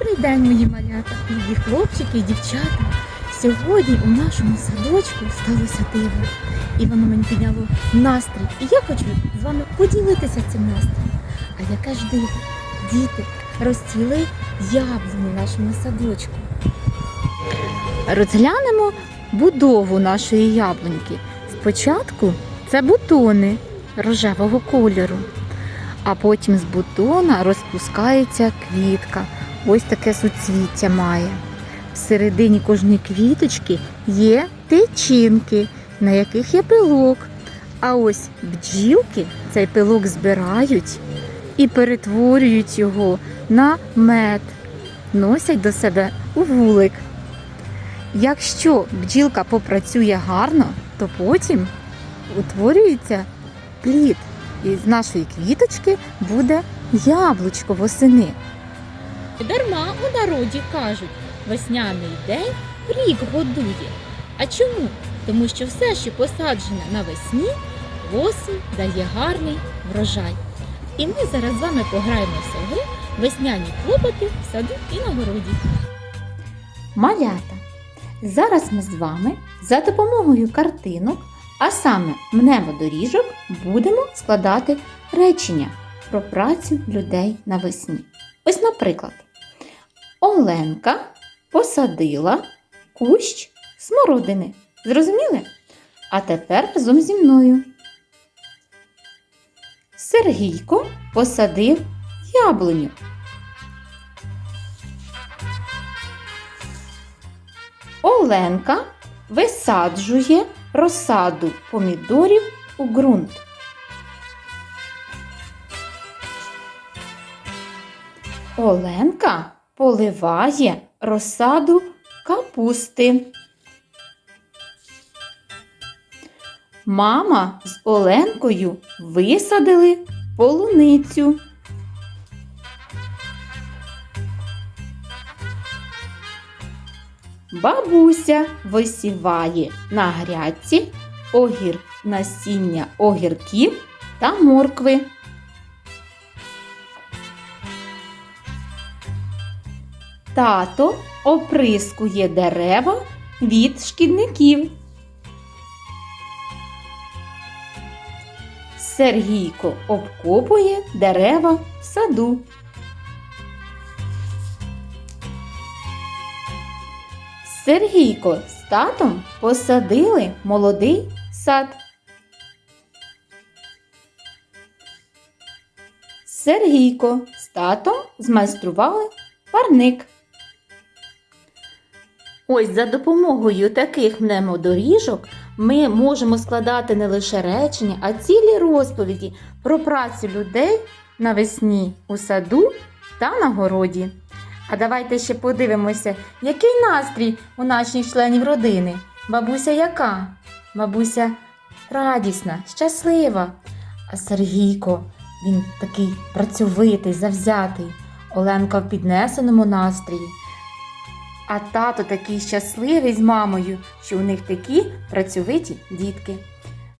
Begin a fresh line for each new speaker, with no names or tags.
Добрий день, мої малята, любі хлопчики і дівчата. Сьогодні у нашому садочку сталося диво. І воно мені підняло настрій. І я хочу з вами поділитися цим настроєм. А яке ж диво? Діти розцвіли яблуні нашому садочку. Розглянемо будову нашої яблуньки. Спочатку це бутони рожевого кольору, а потім з бутона розпускається квітка. Ось таке суцвіття має. Всередині кожної квіточки є тичинки, на яких є пилок. А ось бджілки цей пилок збирають і перетворюють його на мед, носять до себе у вулик. Якщо бджілка попрацює гарно, то потім утворюється плід. І з нашої квіточки буде яблучко восени. Дарма у народі кажуть, весняний день рік годує. А чому? Тому що все, що посаджене навесні, восень дає гарний врожай. І ми зараз з вами пограємося в гру весняні клопоти в саду і на городі. Малята. Зараз ми з вами за допомогою картинок, а саме мнемодоріжок, будемо складати речення про працю людей навесні. Ось, наприклад, Оленка посадила кущ смородини. Зрозуміли? А тепер разом зі мною. Сергійко посадив яблуню. Оленка висаджує розсаду помідорів у ґрунт. Оленка поливає розсаду капусти. Мама з Оленкою висадили полуницю. Бабуся висіває на грядці огір насіння огірків та моркви. Тато оприскує дерева від шкідників. Сергійко обкопує дерева в саду. Сергійко з татом посадили молодий сад. Сергійко з татом змайстрували парник. Ось за допомогою таких мнемодоріжок ми можемо складати не лише речення, а цілі розповіді про працю людей навесні у саду та на городі. А давайте ще подивимося, який настрій у наших членів родини. Бабуся яка? Бабуся радісна, щаслива. А Сергійко, він такий працьовитий, завзятий. Оленка в піднесеному настрої. А тато такий щасливий з мамою, що у них такі працьовиті дітки.